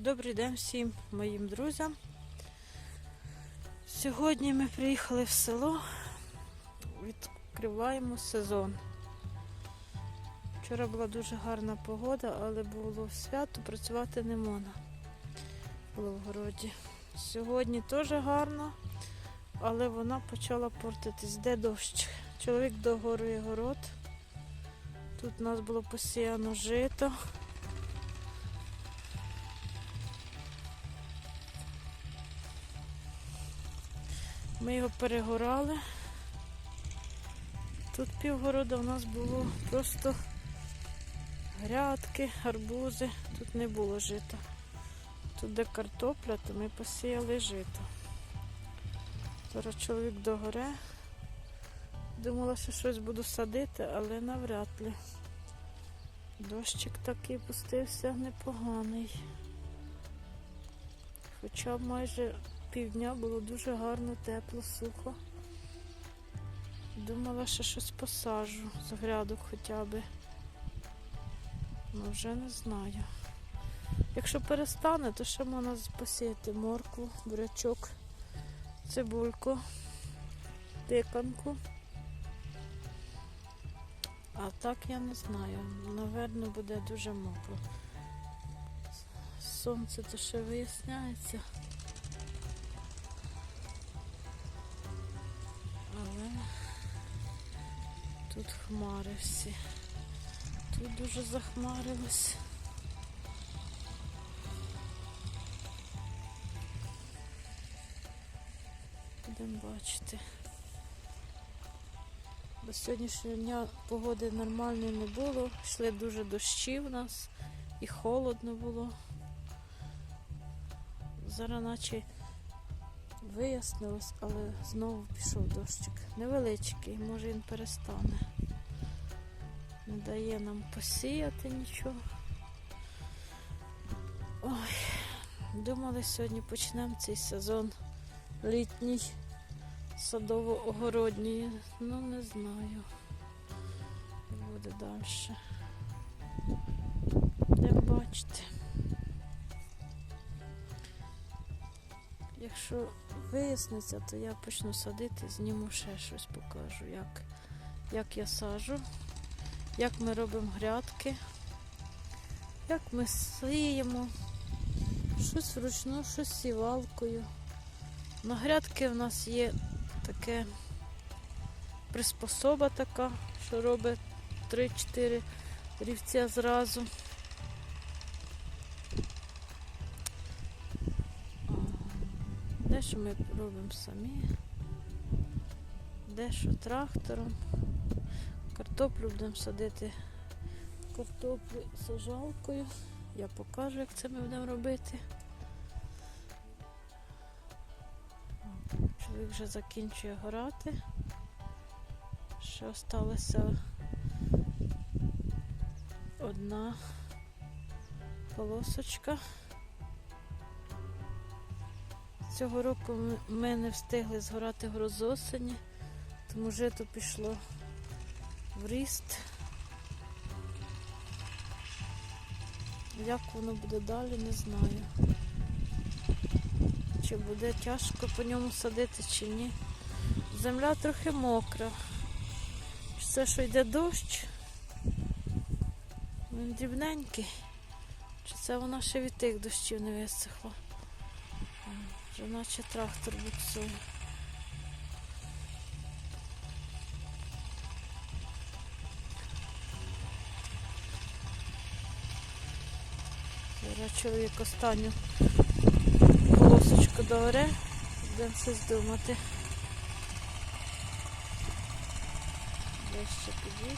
Добрий день всім моїм друзям. Сьогодні ми приїхали в село, відкриваємо сезон. Вчора була дуже гарна погода, але було свято, працювати не можна було в городі. Сьогодні теж гарно, але вона почала портитись. Де дощ? Чоловік догорує город. Тут у нас було посіяно жито. Ми його перегорали. Тут півгорода у нас було просто грядки, гарбузи. Тут не було жита. Тут де картопля, то ми посіяли жито. Зараз чоловік догоре. Думала, що щось буду садити, але навряд ли. Дощик такий пустився непоганий. Хоча майже півдня було дуже гарно, тепло, сухо. Думала, що щось посаджу з грядок хоча б. Ну вже не знаю. Якщо перестане, то ще можна посіяти моркву, бурячок, цибульку, тиканку. А так я не знаю. Наверно, буде дуже мокро. Сонце то ще виясняється. Тут хмари всі. Тут дуже захмарилось. Будемо бачити. До сьогоднішнього дня погоди нормальної не було. Йшли дуже дощі в нас і холодно було. Зараз наче вияснилось, але знову пішов дощик. Невеличкий, може він перестане. Не дає нам посіяти нічого. Ой, думали, сьогодні почнемо цей сезон літній садово-огородній. Ну, не знаю. Буде далі. Будемо бачити. Якщо виясниться, то я почну садити, зніму ще щось покажу, як, як я сажу, як ми робимо грядки, як ми сіємо, щось вручну, щось сівалкою. На грядки в нас є таке приспособа така, що робить 3-4 рівця зразу. Дещо ми робимо самі, дещо трактором. Картоплю будемо садити картоплю сажалкою. Я покажу, як це ми будемо робити. Чоловік вже закінчує горати. Ще осталася одна полосочка. Цього року ми- не встигли згорати грозосені, тому жито пішло в ріст. Як воно буде далі, не знаю. Чи буде тяжко по ньому садити, чи ні. Земля трохи мокра. Це, що йде дощ, він дрібненький. Чи це вона ще від тих дощів не висохла? Вже наче трактор буксує. Зараз чоловік останню полосочку доре, будемо щось думати. Ближче підійде.